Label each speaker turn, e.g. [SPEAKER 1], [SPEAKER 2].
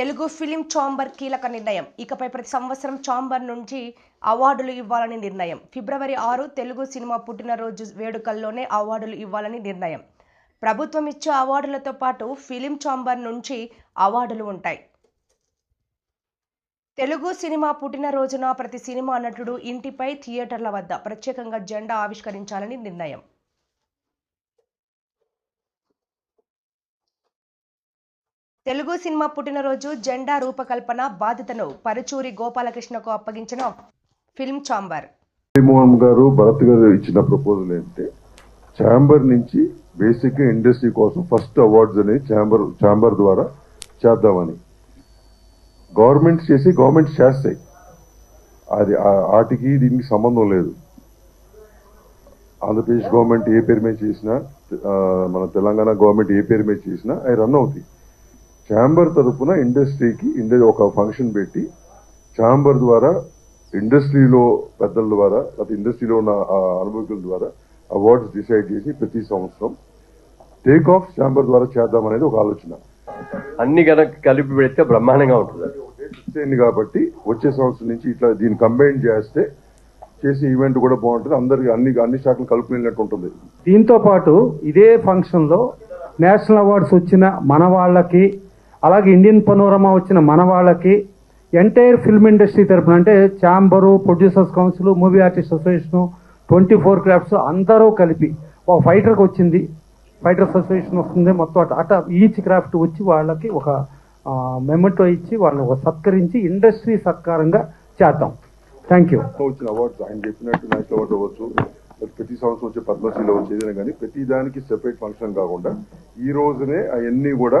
[SPEAKER 1] Telugu film chamber కీలక నిర్ణయం. ఇకపై ప్రతి సంవత్సరం చాంబర్ నుంచి అవార్డులు ఇవ్వాలని నిర్ణయం. ఫిబ్రవరి ఆరు తెలుగు సినిమా పుట్టినరోజు వేడుకల్లోనే అవార్డులు ఇవ్వాలని నిర్ణయం. ప్రభుత్వం ఇచ్చే అవార్డులతో పాటు ఫిలిం చాంబర్ నుంచి అవార్డులు ఉంటాయి. తెలుగు సినిమా పుట్టినరోజున ప్రతి సినిమా నటుడు ఇంటిపై థియేటర్ల వద్ద ప్రత్యేకంగా జెండా ఆవిష్కరించాలని నిర్ణయం. తెలుగు సినిమా పుట్టినరోజు జెండా రూపకల్పన బాధ్యతను పరుచూరి గోపాలకృష్ణకు అప్పగించిన ఫిల్మ్ ఛాంబర్.
[SPEAKER 2] మోహన్ గారు భరత్ గారు ఇచ్చిన ప్రపోజల్ ఏంటంటే ఛాంబర్ నుంచి బేసిక్ ఇండస్ట్రీ కోసం ఫస్ట్ అవార్డ్స్ అనేది ఛాంబర్ ఛాంబర్ ద్వారా చేద్దామని. గవర్నమెంట్ చేసి గవర్నమెంట్ చేస్తాయి. అది వాటికి దీనికి సంబంధం లేదు. ఆంధ్రప్రదేశ్ గవర్నమెంట్ ఏ పేరు మీద చేసినా మన తెలంగాణ గవర్నమెంట్ ఏ పేరు మీద చేసినా అవి రన్ అవుతాయి. ఛాంబర్ తరపున ఇండస్ట్రీకి ఇండ ఒక ఫంక్షన్ పెట్టి ఛాంబర్ ద్వారా ఇండస్ట్రీలో పెద్దల ద్వారా లేకపోతే ఇండస్ట్రీలో ఉన్న అనుభవకుల ద్వారా అవార్డ్స్ డిసైడ్ చేసి ప్రతి సంవత్సరం టేక్ ఆఫ్ ఛాంబర్ ద్వారా చేద్దాం అనేది ఒక ఆలోచన.
[SPEAKER 3] అన్ని కనుక కలిపి పెడితే బ్రహ్మాండంగా ఉంటుంది
[SPEAKER 2] కాబట్టి వచ్చే సంవత్సరం నుంచి ఇట్లా దీన్ని కంబైన్ చేస్తే చేసే ఈవెంట్ కూడా బాగుంటుంది. అందరికి అన్ని అన్ని శాఖలు కలుపుకునేటట్టు ఉంటుంది.
[SPEAKER 4] దీంతో పాటు ఇదే ఫంక్షన్లో నేషనల్ అవార్డ్స్ వచ్చిన మన వాళ్ళకి అలాగే ఇండియన్ పనోరమా వచ్చిన మన వాళ్ళకి ఎంటైర్ ఫిల్మ్ ఇండస్ట్రీ తరపున అంటే chamber producers council movie artist association twenty four crafts అందరూ కలిపి ఒక ఫైటర్కి వచ్చింది. ఫైటర్స్ అసోసియేషన్ వస్తుంది మొత్తం అట. అట ఈచ్ క్రాఫ్ట్ వచ్చి వాళ్ళకి ఒక మెమెంటో ఇచ్చి వాళ్ళని ఒక సత్కరించి ఇండస్ట్రీ సత్కారంగా చేద్దాం. థ్యాంక్ యూ
[SPEAKER 2] వచ్చిన అవార్డ్స్ ఆయన చెప్పినట్టు నేషనల్ అవార్డు అవ్వచ్చు. ప్రతి సంవత్సరం వచ్చే పద్మశ్రీలో వచ్చేది కానీ ప్రతి దానికి సెపరేట్ ఫంక్షన్ కాకుండా ఈ రోజునే అవన్నీ కూడా